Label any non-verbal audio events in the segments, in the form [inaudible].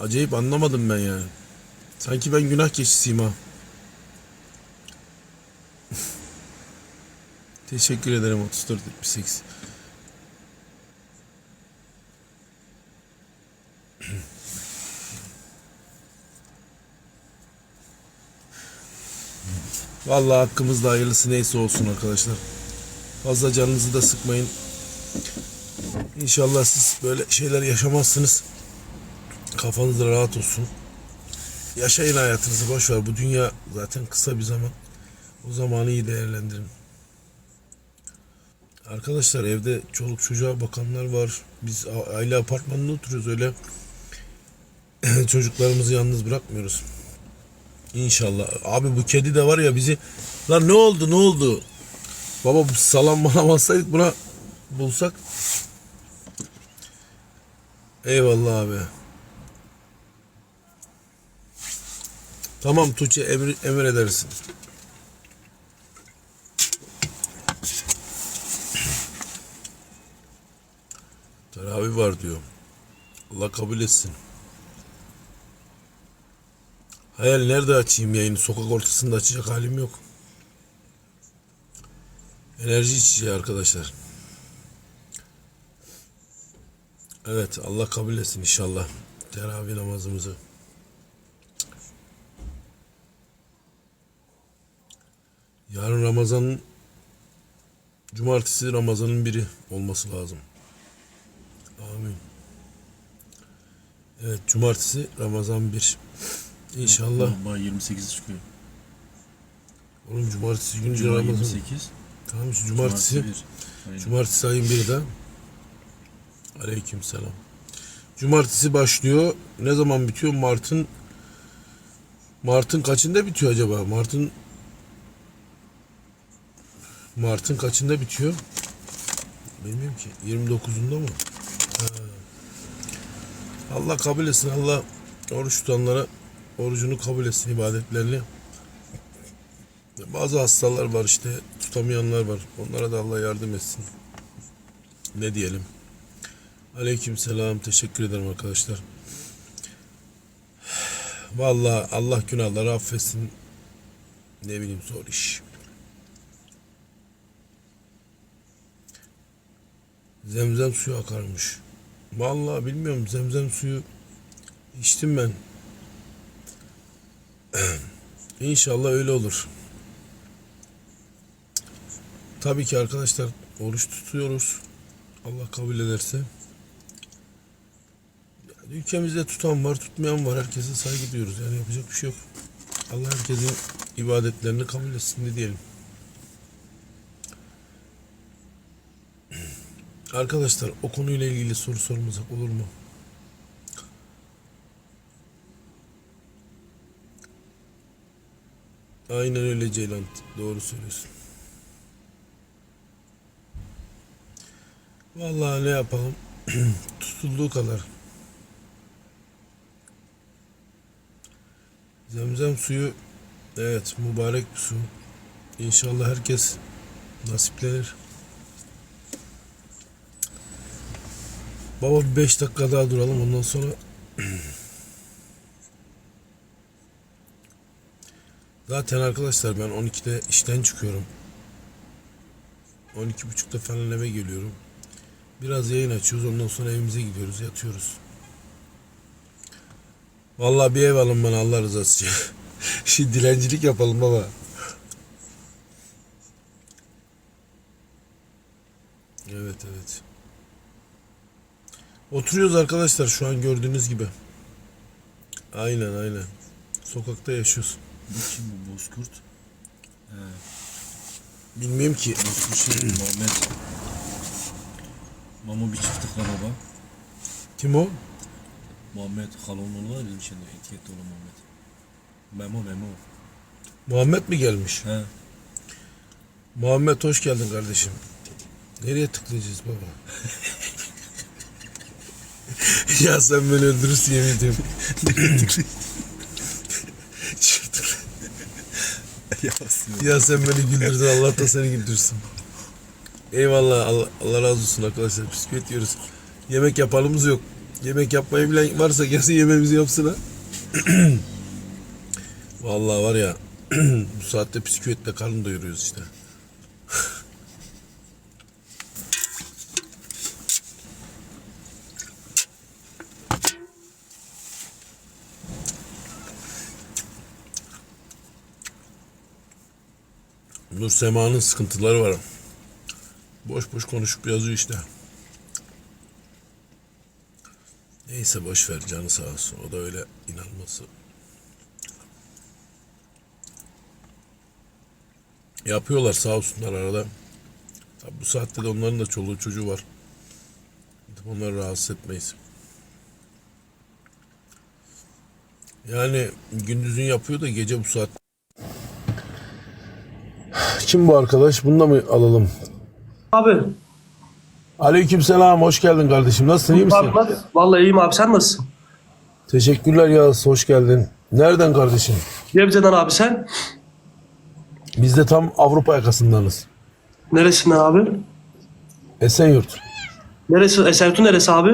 Acayip anlamadım ben yani. Sanki ben günah keçisiyim ha. [laughs] Teşekkür ederim 3478. [clears throat] Vallahi hakkımızda hayırlısı neyse olsun arkadaşlar. Fazla canınızı da sıkmayın. İnşallah siz böyle şeyler yaşamazsınız. Kafanız da rahat olsun. Yaşayın hayatınızı boş ver. Bu dünya zaten kısa bir zaman. O zamanı iyi değerlendirin. Arkadaşlar evde çoluk çocuğa bakanlar var. Biz aile apartmanında oturuyoruz öyle. [clears throat] Çocuklarımızı yalnız bırakmıyoruz. İnşallah. Abi bu kedi de var ya bizi... Lan ne oldu ne oldu? Baba bu salam bana [laughs] bassaydık buna bulsak. Eyvallah abi. Tamam Tuğçe emir, emir edersin. Teravih var diyor. Allah kabul etsin. Hayal nerede açayım yayını? Sokak ortasında açacak halim yok. Enerji içeceği arkadaşlar. Evet Allah kabul etsin inşallah. Teravih namazımızı. Yarın Ramazan'ın Cumartesi Ramazan'ın biri olması lazım. Amin. Evet Cumartesi Ramazan 1. İnşallah. Bana 28 çıkıyor. Oğlum Cumartesi günü Cuma Ramazan. 28. Tamam şu Cumartesi. bir. Aynen. Cumartesi ayın 1'de. Aleyküm selam. Cumartesi başlıyor. Ne zaman bitiyor? Mart'ın Mart'ın kaçında bitiyor acaba? Mart'ın Mart'ın kaçında bitiyor? Bilmiyorum ki. 29'unda mı? Ha. Allah kabul etsin. Allah oruç tutanlara orucunu kabul etsin ibadetlerini. Bazı hastalar var işte tutamayanlar var. Onlara da Allah yardım etsin. Ne diyelim. Aleyküm selam. Teşekkür ederim arkadaşlar. Vallahi Allah günahları affetsin. Ne bileyim zor iş. Zemzem suyu akarmış. Vallahi bilmiyorum zemzem suyu içtim ben. [clears throat] İnşallah öyle olur. Tabii ki arkadaşlar oruç tutuyoruz. Allah kabul ederse. Yani ülkemizde tutan var, tutmayan var. Herkese saygı duyuyoruz. Yani yapacak bir şey yok. Allah herkesin ibadetlerini kabul etsin diyelim. Arkadaşlar o konuyla ilgili soru sormasak olur mu? Aynen öyle Ceylan. Doğru söylüyorsun. Vallahi ne yapalım? [clears throat] Tutulduğu kadar. Zemzem suyu evet mübarek bir su. İnşallah herkes nasiplenir. Baba bir 5 dakika daha duralım ondan sonra Zaten arkadaşlar ben 12'de işten çıkıyorum. 12.30'da falan eve geliyorum. Biraz yayın açıyoruz ondan sonra evimize gidiyoruz yatıyoruz. Vallahi bir ev alın bana Allah rızası için. [laughs] Şimdi dilencilik yapalım baba. Evet evet. Oturuyoruz arkadaşlar şu an gördüğünüz gibi. Aynen aynen. Sokakta yaşıyoruz. Bu kim bu Bozkurt? He. Bilmiyorum ki. Bozkurt şey Muhammed. Mamo bir çiftlik var baba. Kim o? Muhammed Haloğlu var bizim şimdi etiketli olan Muhammed. Memo Memo. Muhammed mi gelmiş? He. Muhammed hoş geldin kardeşim. Nereye tıklayacağız baba? [laughs] [laughs] ya sen beni öldürürsün yemin ediyorum. ya sen beni güldürdün Allah da seni güldürsün. Eyvallah Allah, Allah razı olsun arkadaşlar. Bisküvit yiyoruz. Yemek yapalımız yok. Yemek yapmayı bilen varsa gelsin yemeğimizi yapsın ha. [clears throat] Vallahi var ya [clears throat] bu saatte bisküvitle karnı doyuruyoruz işte. Nur Sema'nın sıkıntıları var. Boş boş konuşup yazıyor işte. Neyse boş ver canı sağ olsun. O da öyle inanması. Yapıyorlar sağ olsunlar arada. Tabi bu saatte de onların da çoluğu çocuğu var. Onları rahatsız etmeyiz. Yani gündüzün yapıyor da gece bu saat. Kim bu arkadaş? Bunu da mı alalım? Abi. Aleykümselam, hoş geldin kardeşim. Nasılsın, iyi misin? Abi? Vallahi iyiyim abi sen nasılsın? Teşekkürler Yağız, hoş geldin. Nereden kardeşim? Gebze'den abi sen? Biz de tam Avrupa yakasındanız. Neresinden abi? Esenyurt. Neresi? Esertu neresi abi?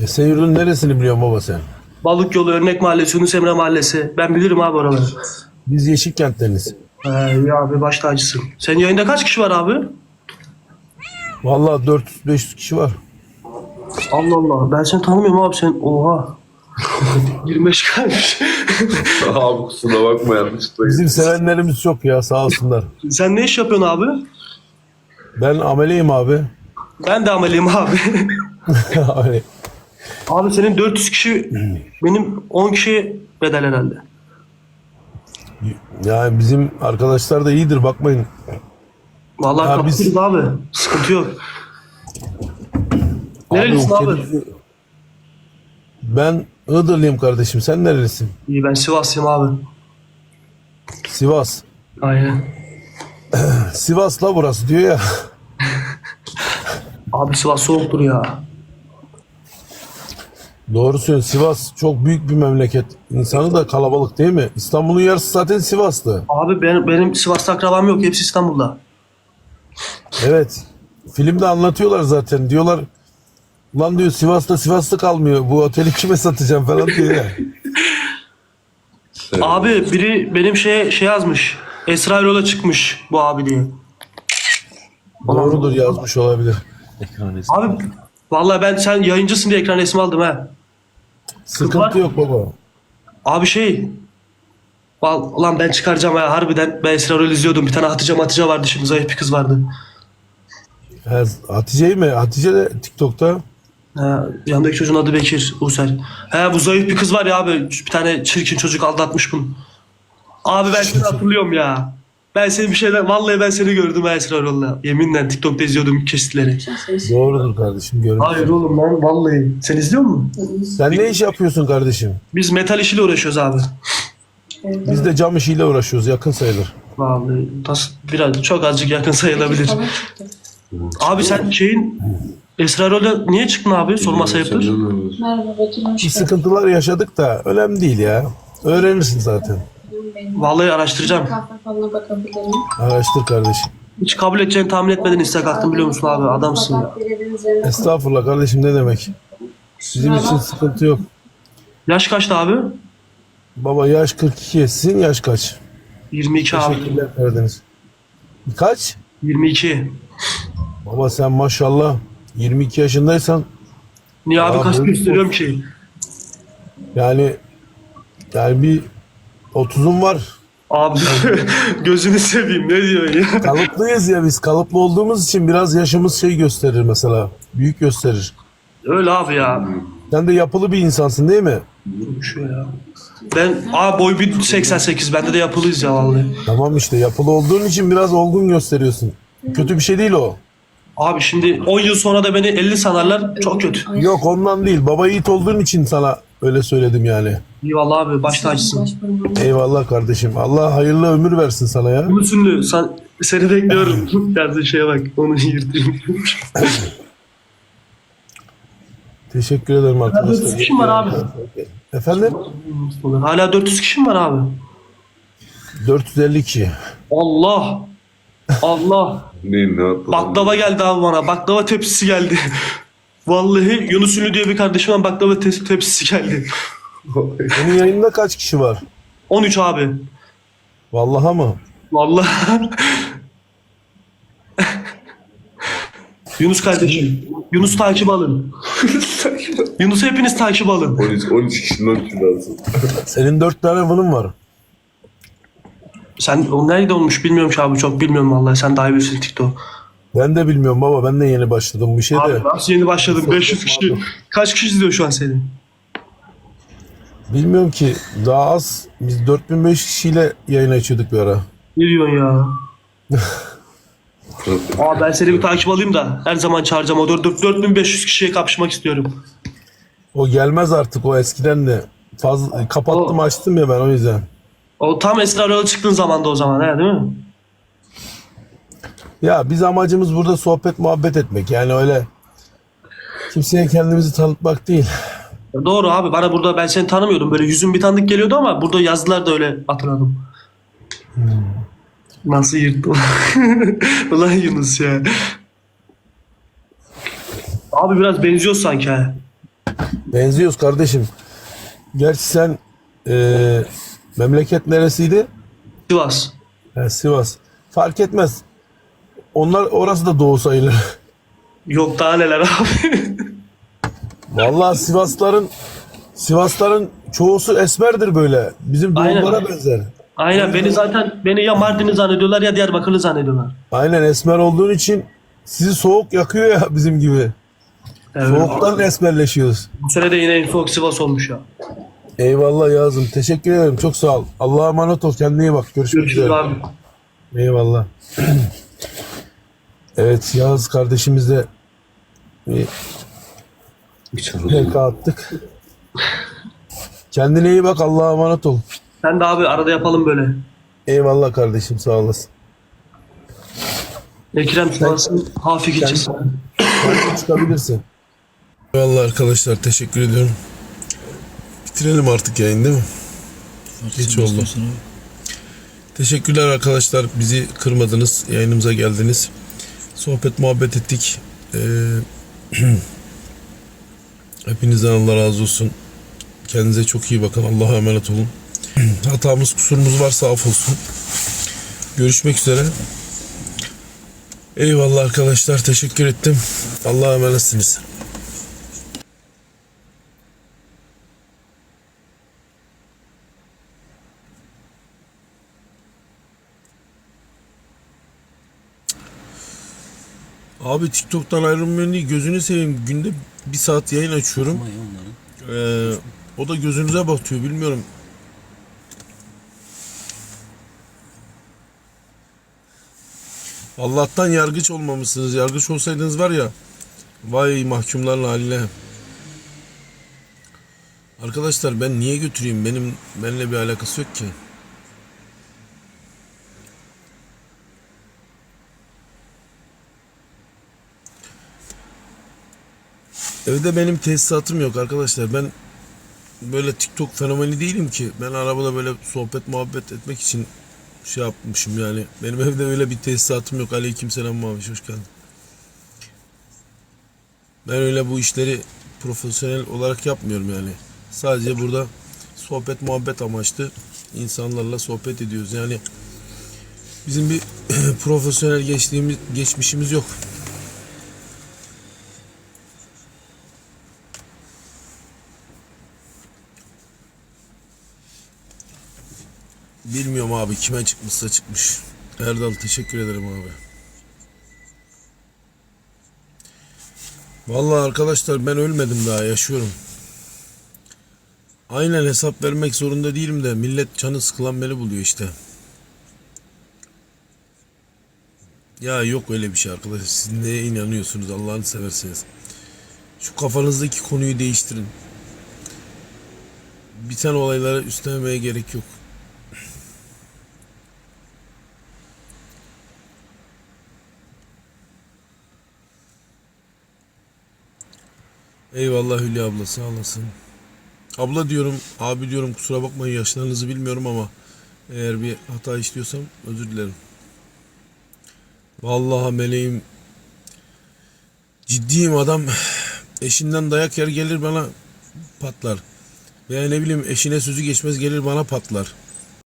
Esenyurt'un neresini biliyorsun baba sen? Balık yolu, Örnek Mahallesi, Yunus Emre Mahallesi. Ben bilirim abi oraları. Biz Yeşilkent'teniz. Ee, iyi abi baş tacısın. Senin yayında kaç kişi var abi? Vallahi 400-500 kişi var. Allah Allah. Ben seni tanımıyorum abi sen. Oha. [laughs] 25 kalmış. [laughs] Abi kusura bakma yanlışlıkla. Bizim sevenlerimiz çok ya sağ olsunlar. sen ne iş yapıyorsun abi? Ben ameleyim abi. Ben de ameliyim abi. [laughs] Hani abi senin 400 kişi, [clears throat] benim 10 kişi bedel herhalde. Yani bizim arkadaşlar da iyidir bakmayın. Vallahi Ya biz- abi. Sıkıntı yok. Nerelisin abi? kedi- Ben Iğdırlıyım kardeşim. Sen nerelisin? İyi ben Sivaslıyım abi. Sivas. Aynen. Sivas'la burası diyor ya. Abi Sivas soğuktur ya. Doğru söylüyorsun. Sivas çok büyük bir memleket. İnsanı da kalabalık değil mi? İstanbul'un yarısı zaten Sivas'tı. Abi benim, benim Sivas'ta akrabam yok. Hepsi İstanbul'da. Evet. Filmde anlatıyorlar zaten. Diyorlar Lan diyor Sivas'ta Sivas'ta kalmıyor. Bu oteli kime satacağım falan diyor ya. [laughs] Abi biri benim şeye şey yazmış. Esra Erol'a çıkmış bu abi diye. Doğrudur yazmış olabilir. Ekran resmi. Abi vallahi ben sen yayıncısın diye ekran resmi aldım ha. Sıkıntı yok baba. Abi şey Val- Ulan ben çıkaracağım ha harbiden ben Esra Erol izliyordum. Bir tane Hatice Matice vardı şimdi zayıf bir kız vardı. Ha, Hatice'yi mi? Hatice de TikTok'ta. Ha, yanındaki çocuğun adı Bekir User. He bu zayıf bir kız var ya abi. Bir tane çirkin çocuk aldatmış bunu. Abi ben seni hatırlıyorum ya. Ben seni bir şeyden vallahi ben seni gördüm ha Esra Erol'la. Yeminle TikTok'ta izliyordum kesitleri. Doğrudur kardeşim görmüş. Hayır oğlum ben vallahi. Sen izliyor musun? Sen ne iş yapıyorsun kardeşim? Biz metal işiyle uğraşıyoruz abi. Biz de cam işiyle uğraşıyoruz. Yakın sayılır. Vallahi biraz çok azıcık yakın sayılabilir. Abi sen şeyin Esra Erol'la niye çıktın abi? Sorma sayıptır. Merhaba Bekir, hoş Bir geldin. sıkıntılar yaşadık da önemli değil ya. Öğrenirsin zaten. Vallahi araştıracağım. kahve falına bakabilirim. Araştır kardeşim. Hiç kabul edeceğini tahmin etmeden istek attım biliyor musun abi? Adamsın ya. Estağfurullah kardeşim ne demek. Bizim için sıkıntı yok. Yaş kaçtı abi? Baba yaş 42. Sizin yaş kaç? 22 abi. Teşekkürler Karadeniz. Kaç? 22. Baba sen maşallah 22 yaşındaysan Niye abi kaç bu- gösteriyorum ki? yani yani bir 30'un var. Abi [laughs] gözünü seveyim ne diyorsun ya? Kalıplıyız ya biz. Kalıplı olduğumuz için biraz yaşımız şey gösterir mesela. Büyük gösterir. Öyle abi ya. Sen de yapılı bir insansın değil mi? Şu ya. Ben abi boy 1.88 bende de yapılıyız ya vallahi. Tamam işte yapılı olduğun için biraz olgun gösteriyorsun. Kötü bir şey değil o. Abi şimdi 10 yıl sonra da beni 50 sanarlar çok kötü. Yok ondan değil. Baba yiğit olduğun için sana öyle söyledim yani. Eyvallah abi baş tacısın. Eyvallah kardeşim. Allah hayırlı ömür versin sana ya. Gülsünlü sen, seni bekliyorum. Yazdığın şeye bak onu [laughs] yırtayım. Teşekkür ederim arkadaşlar. 400 kişi var abi. Efendim? Hala 400 kişi mi var abi? 452. Allah. Allah. Ne ne yapalım? Baklava geldi abi bana. Baklava tepsisi geldi. [laughs] Vallahi Yunus Ünlü diye bir kardeşimden baklava te- tepsisi geldi. Senin yayında kaç kişi var? 13 abi. Vallaha mı? Vallahi. Yunus kardeşim. Yunus takip alın. [laughs] Yunus hepiniz takip alın. 13, 13 kişinin 13 lazım. Senin dört tane vının var. Sen o nerede olmuş bilmiyorum ki abi çok bilmiyorum vallahi. Sen daha iyi bilirsin TikTok. Ben de bilmiyorum baba. Ben de yeni başladım bir şey de. Abi nasıl yeni başladın? 500 kişi. Kaç kişi izliyor şu an seni? Bilmiyorum ki. Daha az. Biz 4500 kişiyle yayın açıyorduk bir ara. Ne diyorsun ya? Aa ben seni bir takip alayım da her zaman çağıracağım. O 4, 4500 kişiye kapışmak istiyorum. O gelmez artık o eskiden de. Fazla kapattım O- açtım ya ben o yüzden. O tam Esra Erol'a çıktığın zaman da o zaman he değil mi? Ya biz amacımız burada sohbet muhabbet etmek. Yani öyle kimseye kendimizi tanıtmak değil. Doğru abi bana burada ben seni tanımıyordum. Böyle yüzün bir tanıdık geliyordu ama burada yazdılar da öyle hatırladım. Nasıl yırttım? Ulan [laughs] Yunus ya. Abi biraz benziyor sanki ha. Benziyoruz kardeşim. Gerçi sen eee, memleket neresiydi? Sivas. Ha, Sivas. Fark etmez. Onlar orası da doğu sayılır. Yok daha neler abi. [laughs] Vallahi Sivasların Sivasların çoğusu esmerdir böyle. Bizim Aynen. doğullara benzer. Aynen beni zaten beni ya Mardin'i zannediyorlar ya Diyarbakırlı zannediyorlar. Aynen esmer olduğun için sizi soğuk yakıyor ya bizim gibi. Evet. Soğuktan esmerleşiyoruz. Bu sene de yine soğuk Sivas olmuş ya. Eyvallah Yazım. Teşekkür ederim. Çok sağ ol. Allah'a emanet ol. Kendine iyi bak. Görüşmek Görüşürüz üzere. abi. Eyvallah. [clears throat] evet Yağız kardeşimizle bir PK attık. Kendine iyi bak. Allah'a emanet ol. Sen de abi arada yapalım böyle. Eyvallah kardeşim. Sağ olasın. Ekrem Sivas'ın Hafik ilçesi. Sen çıkabilirsin. Eyvallah arkadaşlar. Teşekkür ediyorum. Bitirelim artık yayın değil mi? Geç oldu. Teşekkürler arkadaşlar. Bizi kırmadınız. Yayınımıza geldiniz. Sohbet muhabbet ettik. Ee, [clears throat] hepinizden Allah razı olsun. Kendinize çok iyi bakın. Allah'a emanet olun. [clears throat] Hatamız kusurumuz varsa af olsun. Görüşmek üzere. Eyvallah arkadaşlar. Teşekkür ettim. Allah'a emanetsiniz. Abi TikTok'tan ayrılmıyorum diye gözünü seveyim. Günde bir saat yayın açıyorum. Ee, o da gözünüze batıyor bilmiyorum. Allah'tan yargıç olmamışsınız. Yargıç olsaydınız var ya vay mahkumların haline. Arkadaşlar ben niye götüreyim? Benim benimle bir alakası yok ki. Evde benim tesisatım yok arkadaşlar. Ben böyle TikTok fenomeni değilim ki. Ben arabada böyle sohbet muhabbet etmek için şey yapmışım yani. Benim evde öyle bir tesisatım yok. Aleykümselam Maviş hoş geldin. Ben öyle bu işleri profesyonel olarak yapmıyorum yani. Sadece burada sohbet muhabbet amaçlı insanlarla sohbet ediyoruz. Yani bizim bir [clears throat] profesyonel geçtiğimiz geçmişimiz yok. Bilmiyorum abi kime çıkmışsa çıkmış. Erdal teşekkür ederim abi. Vallahi arkadaşlar ben ölmedim daha yaşıyorum. Aynen hesap vermek zorunda değilim de millet canı sıkılan beni buluyor işte. Ya yok öyle bir şey arkadaşlar. Siz neye inanıyorsunuz Allah'ını severseniz. Şu kafanızdaki konuyu değiştirin. Biten olaylara üstlemeye gerek yok. Eyvallah Hülya abla sağ olasın. Abla diyorum, abi diyorum kusura bakmayın yaşlarınızı bilmiyorum ama eğer bir hata işliyorsam özür dilerim. Vallahi meleğim ciddiyim adam eşinden dayak yer gelir bana patlar. Veya ne bileyim eşine sözü geçmez gelir bana patlar.